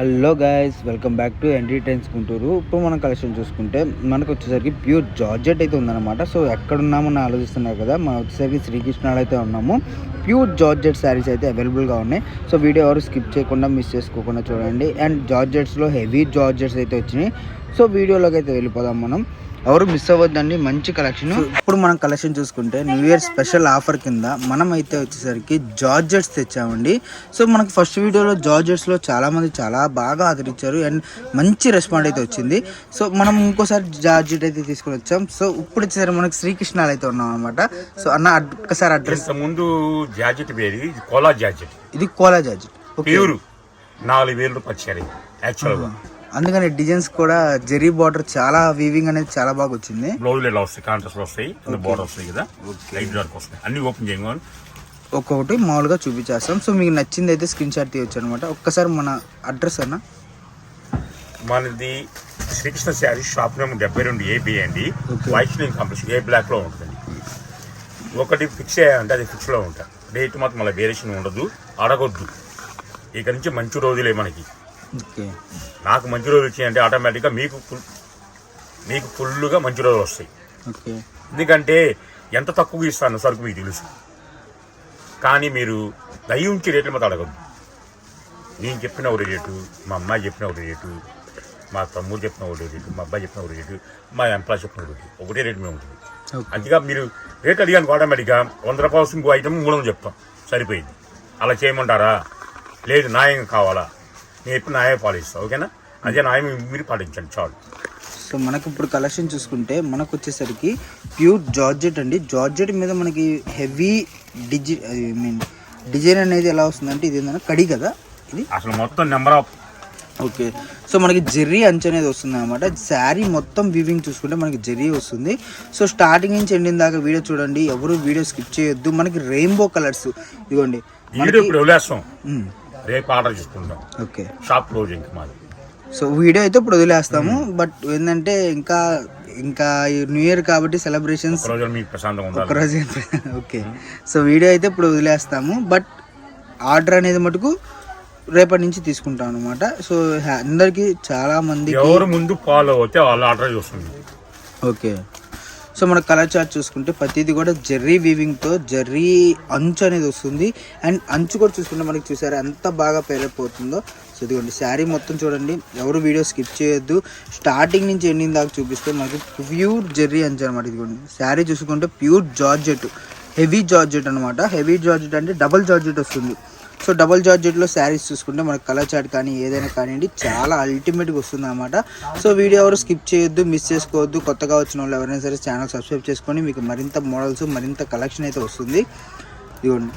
Hello guys welcome back to entry trends Guntur ఇప్పుడు మనం collection చూసుకుంటే మనకు వచ్చేసరికి ప్యూర్ జార్జెట్ అయితే ఉందన్నమాట. సో ఎక్కడ ఉన్నామని ఆలోచిస్తున్నారు కదా మనం వచ్చేసరికి శ్రీకృష్ణాలో అయితే ఉన్నాము. ప్యూర్ జార్జెట్ శారీస్ అయితే అవైలబుల్గా ఉన్నాయి. సో వీడియో ఎవరు స్కిప్ చేయకుండా మిస్ చేసుకోకుండా చూడండి. అండ్ జార్జెట్స్లో హెవీ జార్జెట్స్ అయితే వచ్చినాయి. సో వీడియోలోకి అయితే వెళ్ళిపోదాం మనం. ఎవరు మిస్ అవ్వద్దండి మంచి కలెక్షన్ ఇప్పుడు మనం కలెక్షన్ చూసుకుంటే న్యూ ఇయర్ స్పెషల్ ఆఫర్ కింద మనం అయితే వచ్చేసరికి జార్జెట్స్ తెచ్చామండి. సో మనకి ఫస్ట్ వీడియోలో జార్జెట్స్లో చాలా మంది చాలా బాగా ఆదరించారు అండ్ మంచి రెస్పాండ్ అయితే వచ్చింది. సో మనం ఇంకోసారి జార్జెట్ అయితే తీసుకొని వచ్చాం. సో ఇప్పుడు వచ్చేసరికి మనకి శ్రీకృష్ణాలు అయితే ఉన్నాం అనమాట సో అన్న ఒక్కసారి అడ్రస్ ముందు జాకెట్ వేరు కోలా జాకెట్ ఇది కోలా జార్జెట్ నాలుగు వేలు రూపాయలు చీర యాక్చువల్గా. అందుకని డిజైన్స్ కూడా జెరీ బార్డర్ చాలా వీవింగ్ అనేది చాలా బాగా వచ్చింది. బ్లౌజ్ ఇలా వస్తాయి కాంట్రాస్ట్ వస్తాయి బోర్డర్ వస్తాయి కదా. లైట్ డార్క్ వస్తాయి. అన్ని ఓపెన్ చేయగానే ఒక్కొక్కటి మామూలుగా చూపించేస్తాం. సో మీకు నచ్చింది అయితే స్క్రీన్ షాట్ తీయొచ్చు అనమాట ఒక్కసారి మన అడ్రస్ అన్న. మనది శ్రీకృష్ణ శారీ షాప్ నెంబర్ డెబ్బై రెండు ఏబి అండి. వైష్ణవి కాంప్లెక్స్ ఏ బ్లాక్లో ఉంటుందండి. ఒకటి ఫిక్స్ అంటే అది ఫిక్స్లో ఉంటుంది రేట్ మాత్రం మళ్ళీ వేరియేషన్ ఉండదు అడగొద్దు. ఇక నుంచి మంచి రోజులే మనకి. నాకు మంచి రోజులు వచ్చాయంటే ఆటోమేటిక్గా మీకు ఫుల్ మీకు ఫుల్గా మంచి రోజులు వస్తాయి. ఎందుకంటే ఎంత తక్కువ ఇస్తాను సరుకు మీకు తెలుసు. కానీ మీరు దయ ఉంచి రేట్లు మాత్రం అడగద్దు. నేను చెప్పిన ఒక రేటు మా అమ్మాయి చెప్పిన ఒక రేటు మా తమ్ముడు చెప్పిన ఒక రేటు మా అబ్బాయి చెప్పిన ఒక రేటు మా ఎంప్లాయ్ చెప్పిన ఒక రేటు. ఒకటే రేటు మేము ఉంటుంది. అంతేగా మీరు రేట్ అడిగాను ఆటోమేటిక్గా వంద రూపాయలు ఇంకో ఐటమ్ మూడు చెప్తాం. సరిపోయింది. అలా చేయమంటారా? లేదు న్యాయం కావాలా? నేను ఎప్పుడు న్యాయం పాటిస్తాను ఓకేనా? అదే న్యాయం మీరు పాటించండి చాలు. సో మనకు ఇప్పుడు కలెక్షన్ చూసుకుంటే మనకు వచ్చేసరికి ప్యూర్ జార్జెట్ అండి. జార్జెట్ మీద మనకి హెవీ డిజి ఐ మీన్ డిజైన్ అనేది ఎలా వస్తుందంటే ఇది ఏంటంటే కడి కదా ఇది? అసలు మొత్తం నెంబర్ ఆఫ్. ఓకే. సో మనకి జెర్రీ అంచు అనేది వస్తుంది అనమాట శారీ మొత్తం వీవింగ్ చూసుకుంటే మనకి జెర్రీ వస్తుంది. సో స్టార్టింగ్ నుంచి ఎండింగ్ దాకా వీడియో చూడండి. ఎవరు వీడియో స్కిప్ చేయొద్దు. మనకి రెయిన్బో కలర్స్ ఇదిగోండి మ్మ్. రేపు ఆర్డర్ చేసుకుంటాం. ఓకే. షాప్ క్లోజ్ ఇంక మాది. సో వీడియో అయితే ఇప్పుడు వదిలేస్తాము బట్ ఏంటంటే ఇంకా ఇంకా న్యూ ఇయర్ కాబట్టి సెలబ్రేషన్స్ ఒకరోజు ఓకే. సో వీడియో అయితే ఇప్పుడు వదిలేస్తాము బట్ ఆర్డర్ అనేది మటుకు రేపటి నుంచి తీసుకుంటాం అనమాట సో అందరికీ చాలా మందికి ఎవరు ముందు ఫాలో అవుతే వాళ్ళు ఆర్డర్ చేస్తుంది ఓకే. సో మన కలర్ చార్ట్ చూసుకుంటే ప్రతిదీ కూడా జెర్రీ వీవింగ్తో జెర్రీ అంచు అనేది వస్తుంది. అండ్ అంచు కూడా చూసుకుంటే మనకి చూసారా ఎంత బాగా పేరైపోతుందో సో ఇదిగోండి శారీ మొత్తం చూడండి. ఎవరు వీడియో స్కిప్ చేయొద్దు. స్టార్టింగ్ నుంచి ఎండింగ్ దాకా చూపిస్తే మనకి ప్యూర్ జెర్రీ అంచు అనమాట ఇదిగోండి. శారీ చూసుకుంటే ప్యూర్ జార్జెట్ హెవీ జార్జెట్ అనమాట హెవీ జార్జెట్ అంటే డబల్ జార్జెట్ వస్తుంది. సో డబల్ జార్జెట్లో శారీస్ చూసుకుంటే మనకు కలర్ చాట్ కానీ ఏదైనా కానివ్వండి చాలా అల్టిమేట్గా వస్తుంది అనమాట సో వీడియో ఎవరు స్కిప్ చేయొద్దు మిస్ చేసుకోవద్దు. కొత్తగా వచ్చిన వాళ్ళు ఎవరైనా సరే ఛానల్ సబ్స్క్రైబ్ చేసుకొని మీకు మరింత మోడల్స్ మరింత కలెక్షన్ అయితే వస్తుంది. ఇదిగోండి.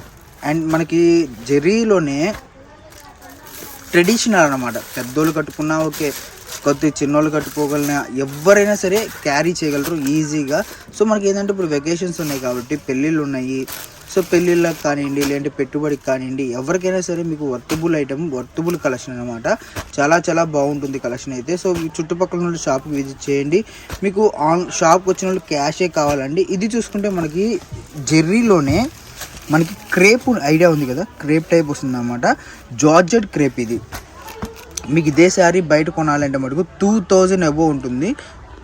అండ్ మనకి జెర్రీలోనే ట్రెడిషనల్ అనమాట పెద్దోళ్ళు కట్టుకున్నా ఓకే కొద్ది చిన్నోళ్ళు కట్టుకోగలిగిన ఎవరైనా సరే క్యారీ చేయగలరు ఈజీగా సో మనకి ఏంటంటే ఇప్పుడు వెకేషన్స్ ఉన్నాయి కాబట్టి పెళ్ళిళ్ళు ఉన్నాయి సో పెళ్ళిళ్ళకి కానివ్వండి లేదంటే పెట్టుబడికి కానివ్వండి ఎవరికైనా సరే మీకు వర్తబుల్ ఐటమ్ వర్తబుల్ కలెక్షన్ అనమాట చాలా చాలా బాగుంటుంది కలెక్షన్ అయితే. సో చుట్టుపక్కల నుండి షాప్కి విజిట్ చేయండి. మీకు ఆన్ షాప్కి వచ్చిన వాళ్ళు క్యాషే కావాలండి. ఇది చూసుకుంటే మనకి జెర్రీలోనే మనకి క్రేప్ ఐడియా ఉంది కదా? క్రేప్ టైప్ వస్తుంది అనమాట జార్జెట్ క్రేప్ ఇది. మీకు ఇదే శారీ బయట కొనాలంటే మటుకు టూ థౌజండ్ అబోవ్ ఉంటుంది.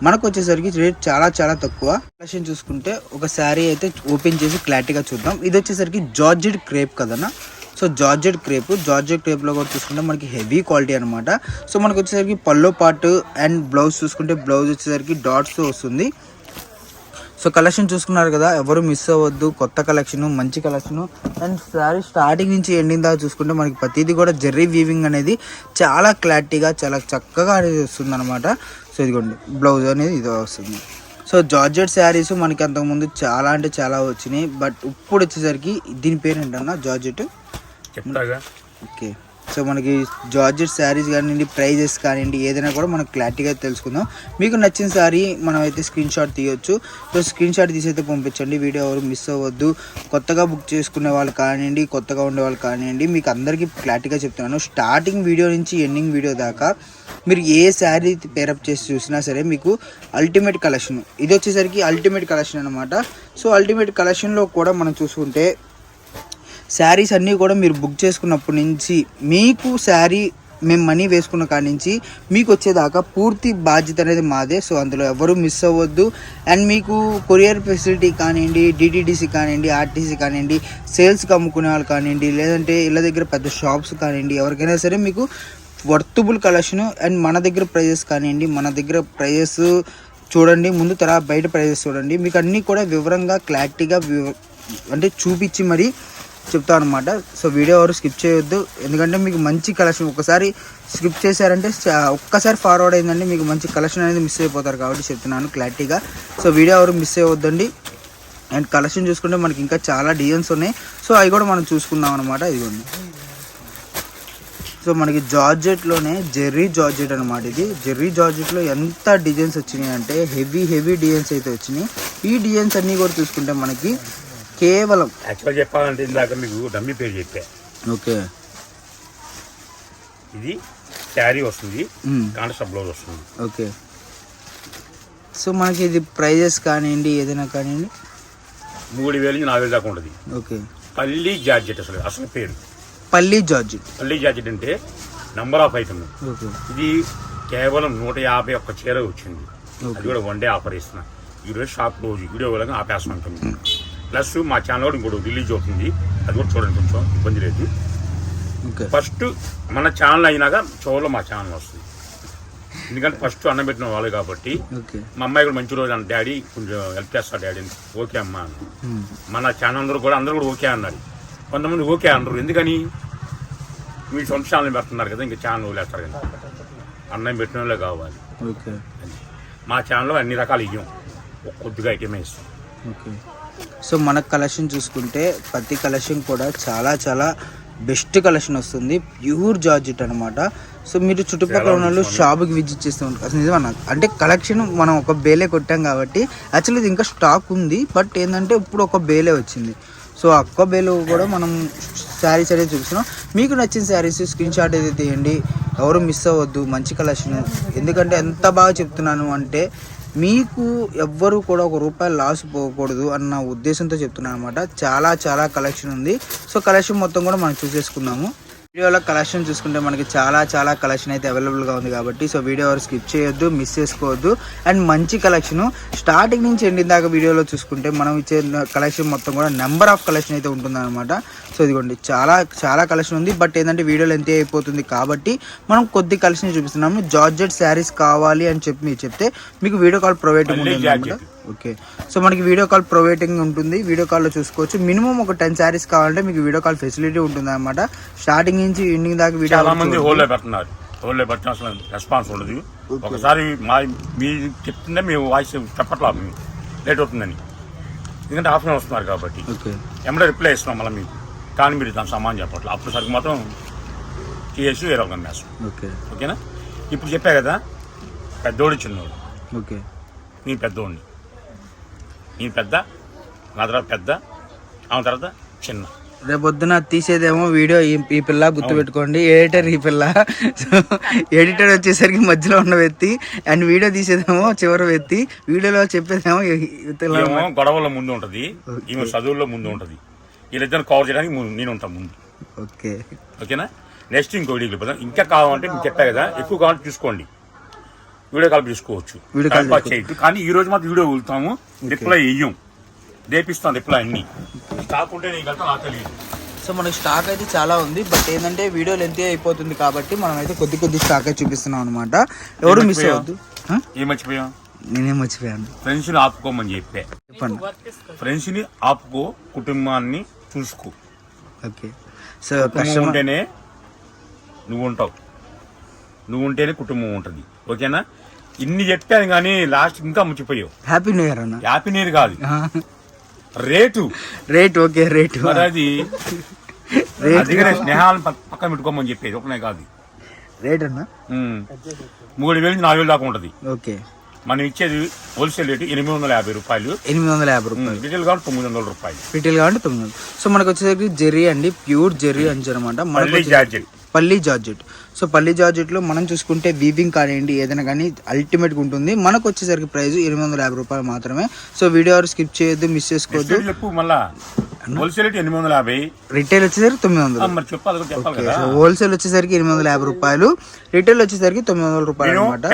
మనకు వచ్చేసరికి రేట్ చాలా చాలా తక్కువ. కలెక్షన్ చూసుకుంటే ఒక శారీ అయితే ఓపెన్ చేసి క్లారిటీగా చూద్దాం. ఇది వచ్చేసరికి జార్జెడ్ క్రేప్ కదనా సో జార్జెట్ క్రేప్ జార్జెట్ క్రేప్లో కూడా చూసుకుంటే మనకి హెవీ క్వాలిటీ అనమాట సో మనకు వచ్చేసరికి పల్లో పార్ట్ అండ్ బ్లౌజ్ చూసుకుంటే బ్లౌజ్ వచ్చేసరికి డాట్స్తో వస్తుంది. సో కలెక్షన్ చూసుకున్నారు కదా ఎవరు మిస్ అవ్వద్దు కొత్త కలెక్షన్ మంచి కలెక్షన్. అండ్ సారీ స్టార్టింగ్ నుంచి ఎండింగ్ దాకా చూసుకుంటే మనకి ప్రతిదీ కూడా జెర్రీ వీవింగ్ అనేది చాలా క్లారిటీగా చాలా చక్కగా అనేది వస్తుంది అనమాట సో ఇదిగోండి బ్లౌజ్ అనేది ఇది వస్తుంది. సో జార్జెట్ శారీస్ మనకి అంతకుముందు చాలా అంటే చాలా వచ్చినాయి. బట్ ఇప్పుడు వచ్చేసరికి దీని పేరు ఏంటన్నా జార్జెట్ ఓకే. సో మనకి జార్జెట్ శారీస్ కానివ్వండి ప్రైజెస్ కానివ్వండి ఏదైనా కూడా మనం క్లారిటీగా తెలుసుకుందాం. మీకు నచ్చిన శారీ మనం అయితే స్క్రీన్ షాట్ తీయొచ్చు. సో స్క్రీన్ షాట్ తీసి అయితే పంపించండి. వీడియో ఎవరు మిస్ అవ్వద్దు. కొత్తగా బుక్ చేసుకునే వాళ్ళు కానివ్వండి కొత్తగా ఉండే వాళ్ళు కానివ్వండి మీకు అందరికీ క్లారిటీగా చెప్తున్నాను. స్టార్టింగ్ వీడియో నుంచి ఎండింగ్ వీడియో దాకా మీరు ఏ శారీ పేరప్ చేసి చూసినా సరే మీకు అల్టిమేట్ కలెక్షన్ ఇది వచ్చేసరికి అల్టిమేట్ కలెక్షన్ అనమాట సో అల్టిమేట్ కలెక్షన్లో కూడా మనం చూసుకుంటే శారీస్ అన్నీ కూడా మీరు బుక్ చేసుకున్నప్పటి నుంచి మీకు శారీ మేము మనీ వేసుకున్న కాడి నుంచి మీకు వచ్చేదాకా పూర్తి బాధ్యత అనేది మాదే. సో అందులో ఎవరు మిస్ అవ్వద్దు. అండ్ మీకు కొరియర్ ఫెసిలిటీ కానివ్వండి డిటీడీసీ కానివ్వండి ఆర్టీసీ కానివ్వండి సేల్స్కి అమ్ముకునే వాళ్ళు కానివ్వండి లేదంటే ఇళ్ళ దగ్గర పెద్ద షాప్స్ కానివ్వండి ఎవరికైనా సరే మీకు వర్తబుల్ కలెక్షన్ అండ్ మన దగ్గర ప్రైజెస్ కానివ్వండి మన దగ్గర ప్రైజెస్ చూడండి ముందు తర్వాత బయట ప్రైజెస్ చూడండి. మీకు అన్నీ కూడా వివరంగా క్లారిటీగా వివ- అంటే చూపించి మరి చెప్తాను అనమాట సో వీడియో ఎవరు స్కిప్ చేయొద్దు. ఎందుకంటే మీకు మంచి కలెక్షన్ ఒకసారి స్కిప్ చేశారంటే ఒక్కసారి ఫార్వర్డ్ అయిందంటే మీకు మంచి కలెక్షన్ అనేది మిస్ అయిపోతారు కాబట్టి చెప్తున్నాను క్లారిటీగా. సో వీడియో ఎవరు మిస్ అయ్యవద్దండి అండ్ కలెక్షన్ చూసుకుంటే మనకి ఇంకా చాలా డిజైన్స్ ఉన్నాయి. సో అవి కూడా మనం చూసుకుందాం అనమాట ఇదిగోండి. సో మనకి జార్జెట్లోనే జెర్రీ జార్జెట్ అనమాట ఇది. జెర్రీ జార్జెట్లో ఎంత డిజైన్స్ వచ్చినాయి అంటే హెవీ హెవీ డిజైన్స్ అయితే వచ్చినాయి. ఈ డిజైన్స్ అన్నీ కూడా చూసుకుంటే మనకి కేవలం యాక్చువల్ చెప్పాలంటే ఇందాక మీకు డమ్మీ పేరు చెప్పా. ఓకే. ఇది శారీ వస్తుంది. కాంట్రాస్ట్ బ్లౌజ్ వస్తుంది. ఓకే. సో మనకి ఇది ప్రైజెస్ కానివ్వండి ఏదైనా కానివ్వండి? మూడు వేల నుంచి నాలుగు వేలు దాకా ఉంటుంది. ఓకే. పల్లి జార్జెట్ అసలు అసలు పేరు. పల్లీ జార్జెట్. పల్లి జార్జెట్ అంటే నంబర్ ఆఫ్ ఐటమ్. ఇది కేవలం నూట యాభై ఒక్క చీర వచ్చింది. అది కూడా వన్ డే ఆఫర్ ఇస్తున్నా ఈరోజు షాప్ రోజు వీడియో వల్ల ఆపేస్తున్నాం ప్లస్ మా ఛానల్ కూడా ఇంకోటి రిలీజ్ అవుతుంది. అది కూడా చూడండి కొంచెం ఇబ్బంది లేదు. ఫస్ట్ మన ఛానల్ అయినాక చివరిలో మా ఛానల్ వస్తుంది. ఎందుకంటే ఫస్ట్ అన్నం పెట్టిన వాళ్ళు కాబట్టి మా అమ్మాయి కూడా మంచి రోజు అన్న డాడీ కొంచెం హెల్ప్ చేస్తాడు డాడీ. ఓకే అమ్మా. మన ఛానల్ అందరూ కూడా అందరూ కూడా ఓకే అన్నారు. కొంతమంది ఓకే అన్నారు. ఎందుకని? మీ సొంత ఛానల్ పెడుతున్నారు కదా ఇంకా ఛానల్ వదిలేస్తారు కదా. అన్నం పెట్టిన వాళ్ళే కావాలి. మా ఛానల్లో అన్ని రకాలు ఒక కొద్దిగా ఐటమే ఇస్తాం సో మన కలెక్షన్ చూసుకుంటే ప్రతి కలెక్షన్ కూడా చాలా చాలా బెస్ట్ కలెక్షన్ వస్తుంది. ప్యూర్ జార్జెట్ అనమాట సో మీరు చుట్టుపక్కల ఉన్న వాళ్ళు షాప్కి విజిట్ చేస్తూ ఉంటారు అసలు నిజమన్నా అంటే కలెక్షన్ మనం ఒక బేలే కొట్టాం కాబట్టి యాక్చువల్లీ ఇది ఇంకా స్టాక్ ఉంది బట్ ఏంటంటే ఇప్పుడు ఒక బేలే వచ్చింది. సో ఆ ఒక్క బేలు కూడా మనం శారీస్ అనేది చూపిస్తున్నాం. మీకు నచ్చిన శారీస్ స్క్రీన్ షాట్ అయితే తీయండి. ఎవరు మిస్ అవ్వద్దు మంచి కలెక్షన్. ఎందుకంటే ఎంత బాగా చెప్తున్నాను అంటే మీకు ఎవ్వరు కూడా ఒక రూపాయి లాస్ పోకూడదు అన్న ఉద్దేశంతో చెప్తున్నాను అనమాట చాలా చాలా కలెక్షన్ ఉంది. సో కలెక్షన్ మొత్తం కూడా మనం చూసేసుకుందాము. వీడియోలో కలెక్షన్ చూసుకుంటే మనకి చాలా చాలా కలెక్షన్ అయితే అవైలబుల్గా ఉంది కాబట్టి సో వీడియో ఎవరు స్కిప్ చేయొద్దు మిస్ చేసుకోవద్దు. అండ్ మంచి కలెక్షన్ స్టార్టింగ్ నుంచి ఎండింగ్ దాకా వీడియోలో చూసుకుంటే మనం ఇచ్చే కలెక్షన్ మొత్తం కూడా నెంబర్ ఆఫ్ కలెక్షన్ అయితే ఉంటుందన్నమాట. సో ఇదిగోండి చాలా చాలా కలెక్షన్ ఉంది. బట్ ఏంటంటే వీడియోలో ఎంత అయిపోతుంది కాబట్టి మనం కొద్ది కలెక్షన్ చూపిస్తున్నాము. జార్జెట్ శారీస్ కావాలి అని చెప్పి మీరు చెప్తే మీకు వీడియో కాల్ ప్రొవైడ్ ఉంటుంది. ఓకే. సో మనకి వీడియో కాల్ ప్రొవైడింగ్ ఉంటుంది. వీడియో కాల్లో చూసుకోవచ్చు. మినిమం ఒక టెన్ శారీస్ కావాలంటే మీకు వీడియో కాల్ ఫెసిలిటీ ఉంటుంది అనమాట స్టార్టింగ్ నుంచి ఎండింగ్ దాకా వీడియో చాలా మంది హోల్లో పెడుతున్నారు హోల్లో పెట్టిన అసలు రెస్పాన్స్ ఉండదు. ఒకసారి మా మీరు చెప్తుందే మేము వాయిస్ చెప్పట్లా మేము లేట్ అవుతుందని. ఎందుకంటే ఆఫ్లైన్ వస్తున్నారు కాబట్టి. ఓకే. ఎమ్మడే రిప్లై ఇస్తున్నాం మళ్ళీ మీకు. కానీ మీరు దాని సమానం చెప్పట్లేదు అప్పుడు సరికి మాత్రం చేసి వేరే ఒక వేస్తాం ఓకే. ఓకేనా? ఇప్పుడు చెప్పా కదా పెద్దోడు చిన్నోడు. ఓకే. నేను పెద్దోడిని. నేను పెద్ద నా తర్వాత పెద్ద ఆమె తర్వాత చిన్న. రేపొద్దున తీసేదేమో వీడియో ఈ ఈ పిల్ల గుర్తుపెట్టుకోండి ఎడిటర్ ఈ పిల్ల. ఎడిటర్ వచ్చేసరికి మధ్యలో ఉన్న వ్యక్తి అండ్ వీడియో తీసేదేమో చివరి వ్యక్తి. వీడియోలో చెప్పేదేమో గొడవల ముందు ఉంటది. ఈమె చదువుల్లో ముందు ఉంటది. వీళ్ళిద్దరిని కవర్ చేయడానికి ముందు నేను ఉంటాను ముందు. ఓకే ఓకేనా నెక్స్ట్ ఇంకో వీడియోకి ఇంకా కావాలంటే మీకు చెప్పా కదా? ఎక్కువ కావాలంటే చూసుకోండి. వీడియో కాల్ తీసుకోవచ్చు వీడియో కాల్ చేయొచ్చు. కానీ ఈ రోజు మాత్రం వీడియో వెళ్తాము రిప్లై ఇయ్యం. రేపిస్తాం రిప్లై అన్ని. స్టాక్ ఉంటే నీకు వెళ్తాం నాకు తెలియదు సో మనకి స్టాక్ అయితే చాలా ఉంది బట్ ఏంటంటే వీడియో లెంత్ అయిపోతుంది కాబట్టి మనం అయితే కొద్ది కొద్ది స్టాక్ అయితే చూపిస్తున్నాం అనమాట ఎవరు మిస్ అవ్వద్దు? ఏం మర్చిపోయాం నేనేం మర్చిపోయాను. ఫ్రెండ్స్ని ఆపుకోమని చెప్పా. చెప్పండి. ఫ్రెండ్స్ని ఆపుకో కుటుంబాన్ని చూసుకో. ఓకే. సో కస్టమర్ ఉంటేనే నువ్వు ఉంటావు. నువ్వు ఉంటేనే కుటుంబం ఉంటుంది. ఓకేనా? ఇన్ని చెప్పాను కానీ లాస్ట్ ఇంకా ముచ్చిపోయావు. హ్యాపీ న్యూ ఇయర్ అన్న. హ్యాపీ నీరు కాదు. రేటు. Rate okay rate. అది అందుకనే స్నేహాలను పక్క- పక్కన పెట్టుకోమని చెప్పేది ఒకనే కాదు. రేట్ అన్న. మూడు వేలు నాలుగు వేలు దాకా ఉంటుంది. ఓకే. మనం ఇచ్చేది హోల్సేల్ రేటు ఎనిమిది వందల యాభై రూపాయలు. ఎనిమిది వందల యాభై రూపాయలు. రిటైల్ కాబట్టి తొమ్మిది వందల రూపాయలు. రిటైల్ కాబట్టి తొమ్మిది వందలు. సో మనకు వచ్చేసరికి జెర్రీ అండి ప్యూర్ జెర్రీ అంచు అనమాట వచ్చేసరికి జార్జెట్. పల్లీ జార్జెట్. సో పల్లి జార్జెట్లో మనం చూసుకుంటే వీవింగ్ కానివ్వండి ఏదైనా కానీ అల్టిమేట్గా ఉంటుంది. మనకు వచ్చేసరికి ప్రైస్ ఎనిమిది వందల యాభై రూపాయలు మాత్రమే. సో వీడియో స్కిప్ చేయొద్దు మిస్ చేసుకోవద్దు. రిటైల్ వచ్చేసరికి తొమ్మిది వందలు హోల్సేల్ వచ్చేసరికి ఎనిమిది వందల యాభై రూపాయలు. రిటైల్ వచ్చేసరికి తొమ్మిది వందల రూపాయలు అనమాట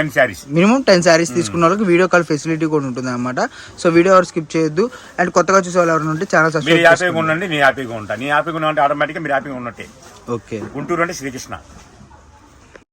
మినిమం టెన్ శారీస్ తీసుకున్న వాళ్ళకి వీడియో కాల్ ఫెసిలిటీ కూడా ఉంటుంది అనమాట సో వీడియో ఎవరు స్కిప్ చేయొద్దు. అండ్ కొత్తగా చూసే వాళ్ళు ఎవరైనా ఉంటే ఛానల్ సబ్స్క్రైబ్ ఉండండి నేను హ్యాపీగా ఉంటాను నేను హ్యాపీగా ఉన్నా అంటే ఆటోమేటిక్గా మీరు హ్యాపీగా ఉన్నట్టే. ఓకే. గుంటూరు అంటే శ్రీకృష్ణ.